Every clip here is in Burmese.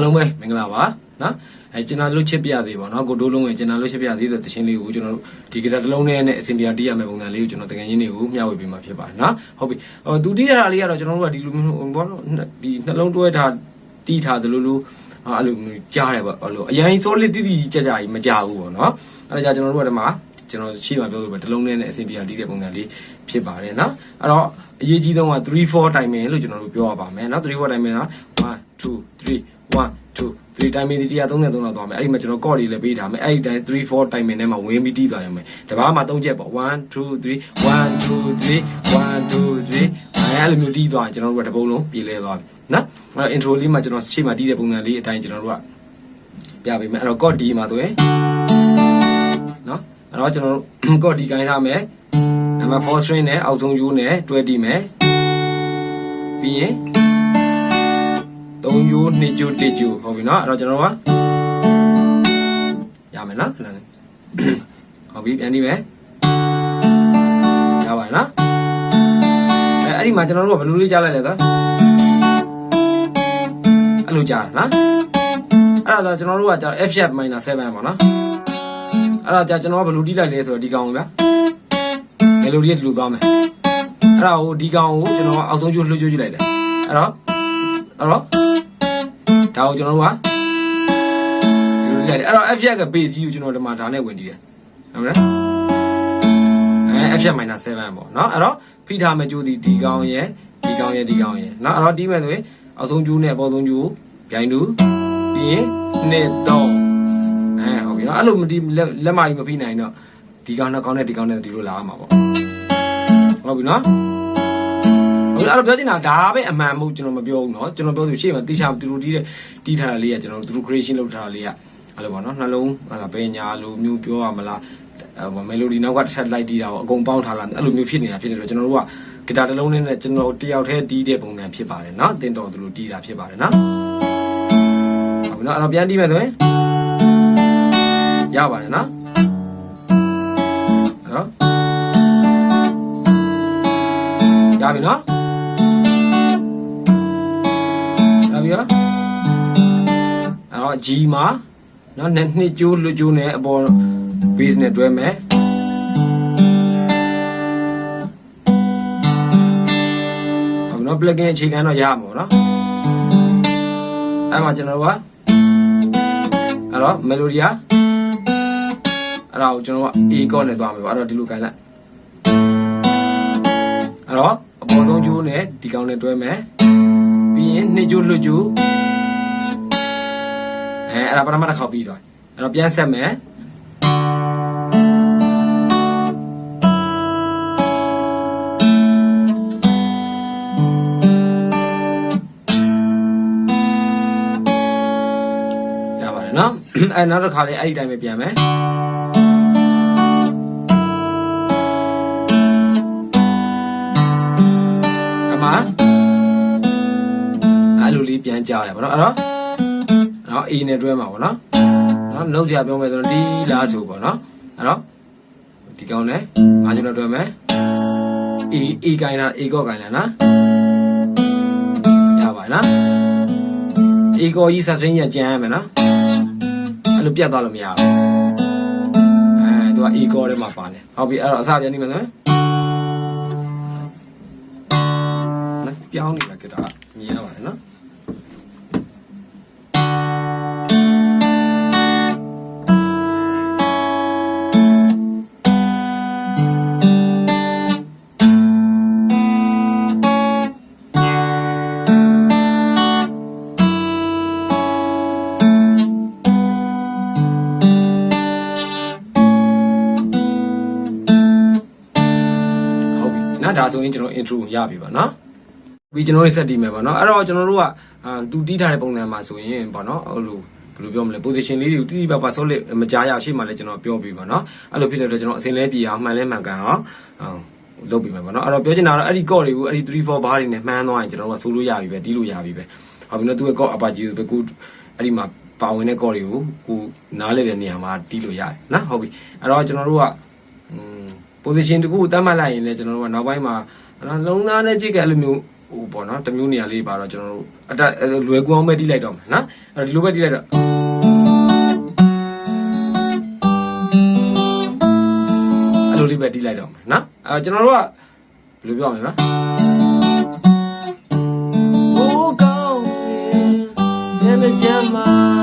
အားလုံးပဲမင်္ဂလာပါနော်အဲကျွန်တော်တို့ချစ်ပြစေပါနော်ကိုတိုးလုံးဝင်ကျွန်တော်တို့ချစ်ပြစေဆိုတဲ့သချင်းလေးကိုကျွန်တော်တို့ဒီဂီတာတစ်လုံးနဲ့နဲ့အစင်ပြတီးရမယ့်ပုံစံလေးကိုကျွန်တော်တကယ်ချင်းတွေကိုမျှဝေပေးမှာဖြစ်ပါတယ်နော်ဟုတ်ပြီဟိုသူတီးရတာလေးကတော့ကျွန်တော်တို့ကဒီလိုမျိုးဘောနော်ဒီနှလုံးတွဲထားတီးထားသလိုလိုအဲ့လိုမျိုးကြားတယ်ပေါ့အဲ့လိုအရင် solid တီးတီးကြကြကြီးမကြဘူးပေါ့နော်အဲ့ဒါကြောင့်ကျွန်တော်တို့ကဒီမှာကျွန်တော်ရှိမှပြောလို့ပဲတစ်လုံးနဲ့နဲ့အစင်ပြတီးတဲ့ပုံစံလေးဖြစ်ပါတယ်နော်အဲ့တော့အရေးကြီးဆုံးက3 4 timing လို့ကျွန်တော်တို့ပြောရပါမယ်နော်3 4 timing က1 2 3 1 2 3 timing ဒီ133လောက်သွားမယ်အဲ့ဒီမှာကျွန်တော် chord တွေလည်းပေးထားမယ်အဲ့ဒီတိုင်း3 4 timing နဲ့မှာဝင်ပြီးတီးသွားရမယ်တပားမှာ၃ချက်ပေါ့1 2 3 1 2 3 1 2 3အဲ့လိုမျိုးတီးသွားရင်ကျွန်တော်တို့ကတပုံလုံးပြေလဲသွားပြီနော်အဲ့တော့ intro လေးမှာကျွန်တော်ရှေ့မှာတီးတဲ့ပုံစံလေးအတိုင်းကျွန်တော်တို့ကပြပေးမယ်အဲ့တော့ chord D မှာဆိုရင်နော်အဲ့တော့ကျွန်တော်တို့ chord D ကိုင်းထားမယ်နံပါတ်4 string နဲ့အောက်ဆုံး U နဲ့တွဲတီးမယ်ပြီးရင် 3ကျိုး2ကျိုး1ကျိုးဟုတ်ပြီเนาะအဲ့တော့ကျွန်တော်ကရမယ်နော်ခဏလေးဟုတ်ပြီပြန်ဒီမယ်ရပါတယ်နော်အဲအဲ့ဒီမှာကျွန်တော်တို့ကဘယ်လိုလေးကြားလိုက်လဲသွားအဲ့လိုကြားနော်အဲ့ဒါဆိုကျွန်တော်တို့ကကြာ F sharp minor 7ပေါ့နော်အဲ့ဒါကြာကျွန်တော်ကဘယ်လိုတီးလိုက်လဲဆိုတော့ဒီကောင်ကိုဗျာမယ်လိုဒီကဒီလိုသွားမယ်အဲ့ဒါကိုဒီကောင်ကိုကျွန်တော်ကအောက်ဆုံးကျိုးလှုပ်ကြွကြည့်လိုက်တယ်အဲ့တော့အဲ့တော့ ဒါကိုကျွန်တော်တို့ကဒီလိုလိုက်တယ်အဲ့တော့ F sharp က base ကြီးကိုကျွန်တော်ဒီမှာဒါနဲ့ဝင်တည်တယ်ဟုတ်မလားအဲ F sharp minor 7ပေါ့เนาะအဲ့တော့ဖိထားမဲ့ကျိုးဒီဒီကောင်ရဲ့ဒီကောင်ရဲ့ဒီကောင်ရဲ့เนาะအဲ့တော့တီးမဲ့ဆိုရင်အောက်ဆုံးကျိုးနဲ့အပေါ်ဆုံးကျိုးဗျိုင်းတူပြီးရင်နှစ်သုံးအဲဟုတ်ပြီเนาะအဲ့လိုမဒီလက်လက်မကြီးမဖိနိုင်တော့ဒီကောင်နှစ်ကောင်နဲ့ဒီကောင်နဲ့ဒီလိုလာရမှာပေါ့ဟုတ်ပြီเนาะ ဟုတ်အဲ့တော့ပြောချင်တာဒါပဲအမှန်မဟုတ်ကျွန်တော်မပြောဘူးเนาะကျွန်တော်ပြောသူရှေ့မှာတိချာသူတို့တီးတဲ့တီးထားတာလေးကကျွန်တော်တို့သူတို့ creation လုပ်ထားတာလေးကအဲ့လိုပေါ့เนาะနှလုံးဟာလာပဲညာလိုမျိုးပြောရမလားအဲမယ်လိုဒီနောက်ကတစ်ချက်လိုက်တီးတာကိုအကုန်ပေါင်းထားလာအဲ့လိုမျိုးဖြစ်နေတာဖြစ်နေတော့ကျွန်တော်တို့ကဂီတာတစ်လုံးနဲ့ကျွန်တော်တယောက်တည်းတီးတဲ့ပုံစံဖြစ်ပါတယ်เนาะတင်တော်သူတို့တီးတာဖြစ်ပါတယ်เนาะဟုတ်ပြီเนาะအဲ့တော့ပြန်တီးမယ်ဆိုရင်ရပါတယ်เนาะအဲ့တော့ရပြီเนาะ ဗျာအဲ့တော့ G မှာနော်နှစ်နှစ်ကျိုးလွတ်ကျိုးနဲ့အပေါ် base နဲ့တွဲမယ်ဟုတ်နော် plugin အခြေခံတော့ရမှာပေါ့နော်အဲ့မှာကျွန်တော်တို့ကအဲ့တော့ melody อ่ะအဲ့ဒါကိုကျွန်တော်က A chord နဲ့သွားမယ်ပေါ့အဲ့တော့ဒီလိုခြင်လိုက်အဲ့တော့အပေါ်ဆုံးကျိုးနဲ့ဒီကောင်နဲ့တွဲမယ် ပြီးရင်နှစ်ကျိုးလွတ်ကျိုးအဲအဲ့ဒါပထမတစ်ခေါက်ပြီးသွားအဲ့တော့ပြန်ဆက်မယ်ရပါတယ်နော်အဲနောက်တစ်ခါလေးအဲ့ဒီတိုင်းပဲပြန်မယ်အမအဲ့ လိုလေးပြန်ကြားရတယ်ဗောနော်အဲ့တော့နော် A နဲ့တွဲမှာဗောနော်နော်နှုတ်ကြပြောမယ်ဆိုတော့ဒီလားဆိုဗောနော်အဲ့တော့ဒီကောင်နဲ့ငါကျွန်တော်တွဲမယ် A A ကိုင်းတာ A ကော့ကိုင်းတာနော်ရပါတယ်နော် A ကော့ကြီးဆက်စင်းရကြမ်းရမယ်နော်အဲ့လိုပြတ်သွားလို့မရဘူးအဲသူက A ကော့ထဲမှာပါတယ်ဟုတ်ပြီအဲ့တော့အစပြန်နေမယ်နော်နော်ပြောင်းနေတာကြတာမြင်ရပါတယ်နော် နော်ဒါဆိုရင်ကျွန်တော် intro ရပြီပါနော်ပြီးကျွန်တော်တို့ set တည်မယ်ပါနော်အဲ့တော့ကျွန်တော်တို့ကအာသူတီးထားတဲ့ပုံစံမှာဆိုရင်ပေါ့နော်အဲ့လိုဘယ်လိုပြောမလဲ position လေးတွေကိုတိတိပပဆော့လက်မကြားရအောင်ရှေ့မှာလည်းကျွန်တော်ပြောပြီးပါနော်အဲ့လိုဖြစ်တဲ့အတွက်ကျွန်တော်အစင်လဲပြေအောင်မှန်လဲမှန်ကန်အောင်ဟိုလုပ်ပြီးမယ်ပေါ့နော်အဲ့တော့ပြောချင်တာကတော့အဲ့ဒီ chord တွေကိုအဲ့ဒီ3 4ဘားတွေနဲ့မှန်းသွားရင်ကျွန်တော်တို့ကဆိုလို့ရပြီပဲတီးလို့ရပြီပဲဟုတ်ပြီနော်သူက chord upper G ကိုပဲကိုအဲ့ဒီမှာပါဝင်တဲ့ chord တွေကိုကိုနားလဲတဲ့နေရာမှာတီးလို့ရတယ်နော်ဟုတ်ပြီအဲ့တော့ကျွန်တော်တို့ကอืม position တခုတတ်မှတ်လိုက်ရင်လည်းကျွန်တော်တို့ကနောက်ပိုင်းမှာနော်လုံးသားနဲ့ကြည့်ကြအဲ့လိုမျိုးဟိုပေါ့နော်တစ်မျိုးနေရာလေးပါတော့ကျွန်တော်တို့အတက်အဲ့လွယ်ကူအောင်ပဲတီးလိုက်တော့မယ်နော်အဲ့ဒီလိုပဲတီးလိုက်တော့အဲ့လိုလေးပဲတီးလိုက်တော့မယ်နော်အဲကျွန်တော်တို့ကဘယ်လိုပြောရမလဲနော်ဟိုကောင်းရဲ့ညနေကျမှ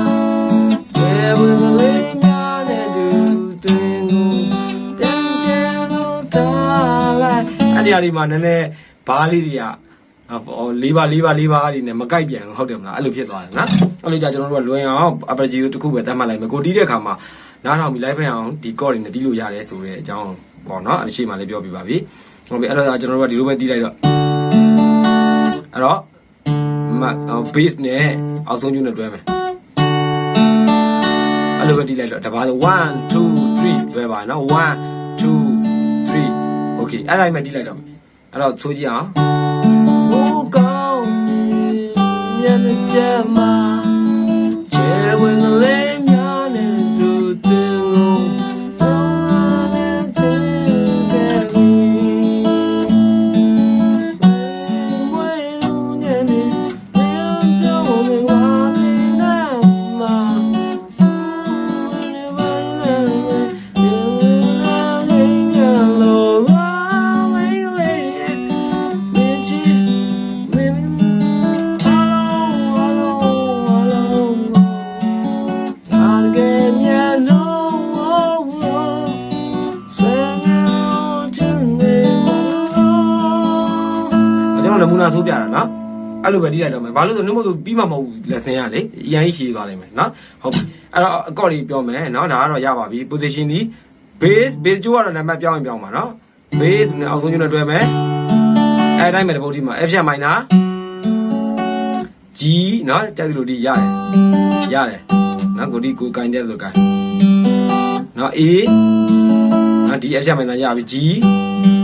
ရာဒီမှာနည်းနည်းဘားလေးတွေကအော်လေးပါလေးပါလေးပါဒီနဲ့မကြိုက်ပြန်ဘူးဟုတ်တယ်မလားအဲ့လိုဖြစ်သွားတယ်နော်အဲ့လိုじゃကျွန်တော်တို့ကလွယ်အောင်အပဂျီကိုတစ်ခုပဲတတ်မှတ်လိုက်မယ်ကိုတီးတဲ့အခါမှာနားထောင်ပြီး live ဖက်အောင်ဒီ code တွေနဲ့တီးလို့ရတယ်ဆိုတဲ့အကြောင်းပေါ့နော်အဲ့ဒီရှေ့မှာလည်းပြောပြပါပြီဟုတ်ပြီအဲ့တော့ကျွန်တော်တို့ကဒီလိုပဲတီးလိုက်တော့အဲ့တော့မ base နဲ့အောက်ဆုံးကျူးနဲ့တွဲမယ်အဲ့လိုပဲတီးလိုက်တော့တပါးဆို1 2 3တွဲပါနော်1 2 3 okay အဲ့ဒါမှတီးလိုက်တော့ 不要出镜啊？我告你了 န်တော်နမူနာဆိုးပြတာနော်အဲ့လိုပဲတီးလိုက်တော့မယ်ဘာလို့လဲဆိုနှုတ်မဆိုပြီးမှမဟုတ်ဘူးလက်ဆင်းရလေအရင်ကြီးရှည်သွားလိမ့်မယ်နော်ဟုတ်ပြီအဲ့တော့အကော့လေးပြောမယ်နော်ဒါကတော့ရပါပြီ position ဒီ base base ကျိုးကတော့နံပါတ်ပြောင်းရင်ပြောင်းပါနော် base နဲ့အောက်ဆုံးကျိုးနဲ့တွဲမယ်အဲ့တိုင်းပဲတပုတ်ဒီမှာ F ရှက် minor G နော်ကြိုက်သလိုဒီရတယ်ရတယ်နော်ကိုဒီကိုကင်တဲ့ဆိုကင်နော် A နော်ဒီ F ရှက် minor ရပြီ G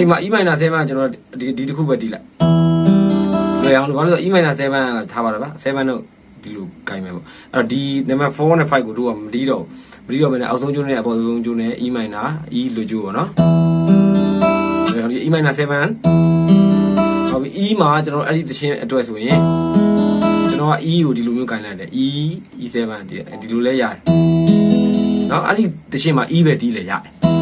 အဲ့မှာ E minor 7ကကျွန်တော်ဒီဒီတစ်ခုပဲတီးလိုက်လွယ်အောင်လို့ဘာလို့လဲဆို E minor 7ကထားပါတော့ဗျာ7တော့ဒီလိုကင်မယ်ပေါ့အဲ့တော့ဒီ number 4နဲ့5ကိုတို့ကမတီးတော့မတီးတော့ဘဲနဲ့အောက်ဆုံးကျိုးနဲ့အပေါ်ဆုံးကျိုးနဲ့ E minor E လိုကျိုးပေါ့နော်အဲ့တော့ဒီ E minor 7ဟုတ်ပြီ E မှာကျွန်တော်အဲ့ဒီသချင်းအတွက်ဆိုရင်ကျွန်တော်က E ကိုဒီလိုမျိုးကင်လိုက်တယ် E E7 ဒီဒီလိုလဲရတယ်နော်အဲ့ဒီသချင်းမှာ E ပဲတီးလဲရတယ်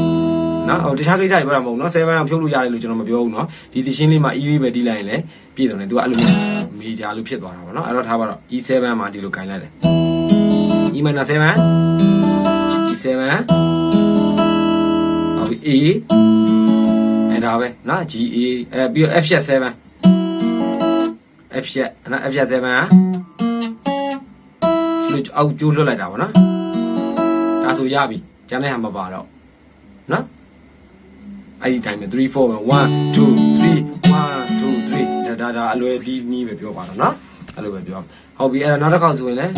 နော်ဟိုတခြားကိစ္စတွေပြောတာမဟုတ်ဘူးနော်7ကဖြုတ်လို့ရတယ်လို့ကျွန်တော်မပြောဘူးနော်ဒီသချင်းလေးမှာ E လေးပဲတီးလိုက်ရင်လည်းပြည့်စုံတယ်သူကအဲ့လိုမျိုးမီဂျာလို့ဖြစ်သွားတာပေါ့နော်အဲ့တော့ထားပါတော့ E7 မှာဒီလိုကင်လိုက်တယ် E minor 7 E7 ဟုတ်ပြီ A အဲ့ဒါပဲနော် GA အဲပြီးတော့ F 7 F 7နော် F 7လို့အောက်ကျိုးလွတ်လိုက်တာပေါ့နော်ဒါဆိုရပြီကျန်တဲ့ဟာမပါတော့နော် အဲ့ဒီတိုင်းပဲ3 4 1 2 3 1 2 3ဒါဒါဒါအလွယ်ဒီနည်းပဲပြောပါတော့နော်အဲ့လိုပဲပြောဟုတ်ပြီအဲ့ဒါနောက်တစ်ခေါက်ဆိုရင်လည်း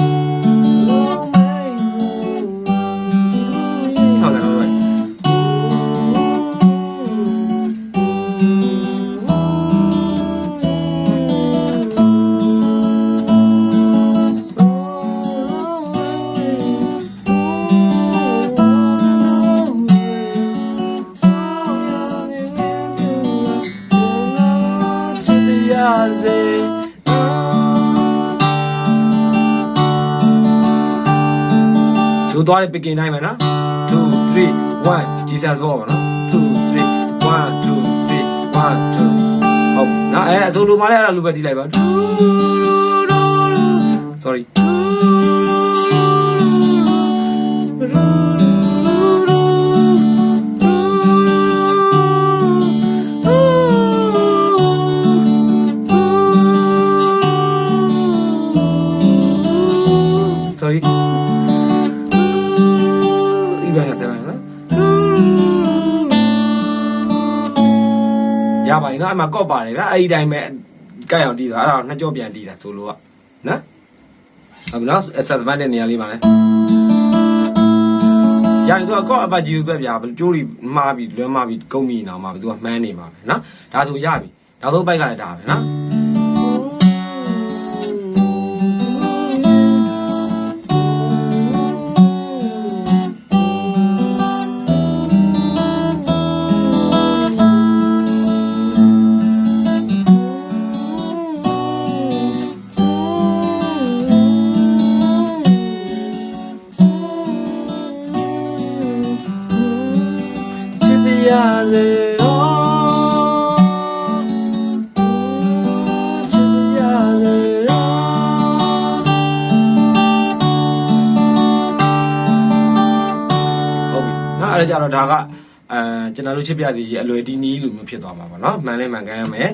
ကျိုးသွားတဲ့ picking တိုင်းပဲနော်2 3 1 Jesus ဘောပါနော်2 3 1 2 3 1 2ဟုတ်နော်အဲအစိုးလိုမှလည်းအဲ့ဒါလိုပဲတီးလိုက်ပါ sorry sorry မှကော့ပါတယ်ဗျာအဲ့ဒီတိုင်းပဲကြိုက်အောင်တီးတာအဲ့ဒါနှစ်ကြောပြန်တီးတာဆိုလိုကနော်ဟုတ်ပြီနော် access band တဲ့နေရာလေးပါလဲရတယ်သူကကော့အပတ်ကြီးပဲဗျာကျိုးကြီးမှားပြီးလွဲမှားပြီးကုန်းပြီးနေအောင်မှာသူကမှန်းနေမှာပဲနော်ဒါဆိုရပြီနောက်ဆုံးပိုက်ကလည်းဒါပဲနော် အဲ့ဒါကြတော့ဒါကအဲကျွန်တော်တို့ချစ်ပြစီအလွယ်တီနီးလိုမျိုးဖြစ်သွားမှာပါနော်မှန်လဲမှန်ကန်ရမယ်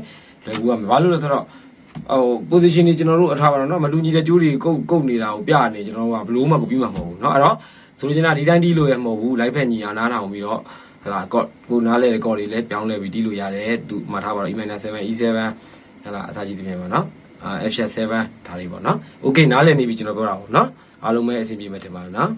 လွယ်ကူရမယ်ဘာလို့လဲဆိုတော့ဟို position ကြီးကျွန်တော်တို့အထားပါတော့နော်မတူညီတဲ့ကြိုးတွေကုတ်ကုတ်နေတာကိုပြနေကျွန်တော်တို့ကဘလို့မှကိုပြီးမှာမဟုတ်ဘူးเนาะအဲ့တော့ဆိုလိုချင်တာဒီတိုင်းတီးလို့ရမဟုတ်ဘူး live ဖက်ညီအောင်နားထောင်ပြီးတော့ ဟလာကော့ကိုနားလဲတဲ့ကော့တွေလည်းပြောင်းလဲပြီးတီးလို့ရတယ်သူမှတ်ထားပါတော့ E-7 E7 ဟလာအစားကြီးဒီပြင်ပါနော်အာ F7 ဒါလေးပေါ့နော် Okay နားလဲနေပြီကျွန်တော်ပြောတာပေါ့နော်အားလုံးပဲအဆင်ပြေမယ်ထင်ပါတယ်နော်